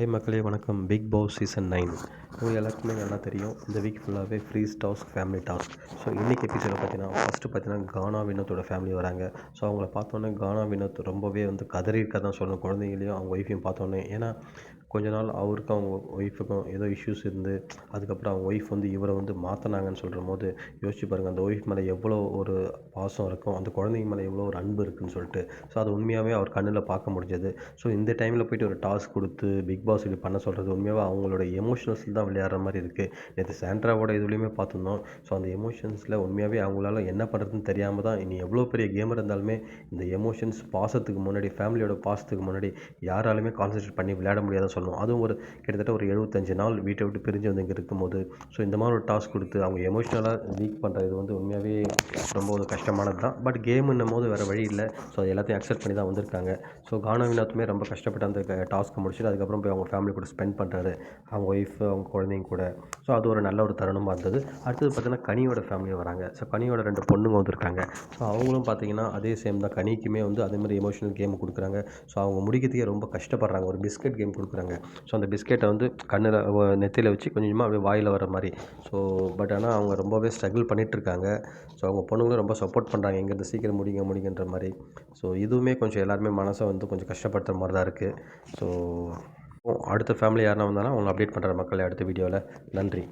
Hi மக்களே வணக்கம். Bigg Boss season nine. உங்கள் எல்லாருக்குமே நல்லா தெரியும். இந்த வீக் ஃபுல்லாகவே freeze task family task so இன்றைக்கி எபிசோட பார்த்தீங்கன்னா ஃபஸ்ட்டு பார்த்தீங்கன்னா கானா வினோத்தோட ஃபேமிலி வராங்க. ஸோ அவங்கள பார்த்தோன்னே கானா வினோத் ரொம்பவே வந்து கதறி இருக்க தான் சொல்லணும். குழந்தைங்களையும் அவங்க ஒய்ஃபையும் பார்த்தோன்னே. ஏன்னா கொஞ்ச நாள் அவருக்கும் அவங்க ஒய்ஃபுக்கும் ஏதோ இஷ்யூஸ் இருந்து அதுக்கப்புறம் அவங்க ஒய்ஃப் வந்து இவரை வந்து மாற்றினாங்கன்னு சொல்கிற போது யோசிச்சு பாருங்கள் அந்த ஒய்ஃப் மேலே எவ்வளோ ஒரு பாசம் இருக்கும் அந்த குழந்தைங்க மேலே எவ்வளோ ஒரு அன்பு இருக்குன்னு சொல்லிட்டு. ஸோ அது உண்மையாகவே அவர் கண்ணில் பார்க்க முடிஞ்சது. ஸோ இந்த டைமில் போயிட்டு ஒரு டாஸ்க் கொடுத்து பிக் பாஸ் இப்படி பண்ண சொல்கிறது உண்மையாக அவங்களோட எமோஷனல்ஸில் தான் விளையாடுற மாதிரி இருக்குது நேற்று சாண்ட்ராவோட இதுலேயுமே பார்த்துருந்தோம். ஸோ அந்த எமோஷன்ஸில் உண்மையாகவே அவங்களால என்ன பண்ணுறதுன்னு தெரியாமல் தான் இனி எவ்வளோ பெரிய கேமர் இருந்தாலுமே இந்த எமோஷன்ஸ் பாசத்துக்கு முன்னாடி ஃபேமிலியோட பாசத்துக்கு முன்னாடி யாராலுமே கான்சன்ட்ரேட் பண்ணி விளையாட முடியாத சொல்லணும் அதுவும் ஒரு கிட்டத்தட்ட ஒரு எழுபத்தஞ்சு நாள் வீட்டை விட்டு பிரிஞ்சு வந்து இங்கே இருக்கும்போது. ஸோ இந்த மாதிரி ஒரு டாஸ்க் கொடுத்து அவங்க எமோஷ்னலாக வீக் பண்ணுறது வந்து உண்மையாகவே ரொம்ப ஒரு கஷ்டமானது தான். பட் கேமுன்னும் போது வேறு வழி இல்லை. ஸோ அது எல்லாத்தையும் அக்செப்ட் பண்ணி தான் வந்திருக்காங்க. ஸோ கானா வினோத்துமே ரொம்ப கஷ்டப்பட்டு அந்த டாஸ்க்கை முடிச்சுட்டு அதுக்கப்புறம் அவங்க ஃபேமிலி கூட ஸ்பெண்ட் பண்ணுறாரு அவங்க ஒய்ஃப் அவங்க குழந்தைங்க கூட. ஸோ அது ஒரு நல்ல ஒரு தருணமாக இருந்தது. அடுத்தது பார்த்தீங்கன்னா கனியோட ஃபேமிலி வராங்க. ஸோ கனியோட ரெண்டு பொண்ணுங்க வந்திருக்காங்க. ஸோ அவங்களும் பார்த்தீங்கன்னா அதே சேம் தான். கனிக்குமே வந்து அதேமாதிரி எமோஷனல் கேம் கொடுக்குறாங்க. ஸோ அவங்க முடிக்கிறதுக்கே ரொம்ப கஷ்டப்படுறாங்க. ஒரு பிஸ்கட் கேம் கொடுக்குறாங்க. ஸோ அந்த பிஸ்கெட்டை வந்து கண்ணில் நெத்தியில் வச்சு கொஞ்சமாக அப்படியே வாயில் வர மாதிரி. ஸோ பட் ஆனால் அவங்க ரொம்பவே ஸ்ட்ரகிள் பண்ணிகிட்ருக்காங்க ஸோ அவங்க பொண்ணுங்களும் ரொம்ப சப்போர்ட் பண்ணுறாங்க எங்கேருந்து சீக்கிரம் முடிங்க முடிங்கன்ற மாதிரி. ஸோ இதுவுமே கொஞ்சம் எல்லாருமே மனசை வந்து கொஞ்சம் கஷ்டப்படுத்துகிற மாதிரி தான் இருக்குது ஸோ அடுத்த ஃபேமிலி யாருன்னா வந்தாலும் அவங்களை அப்டேட் பண்ணுற மக்களை அடுத்த வீடியோவில் நன்றி.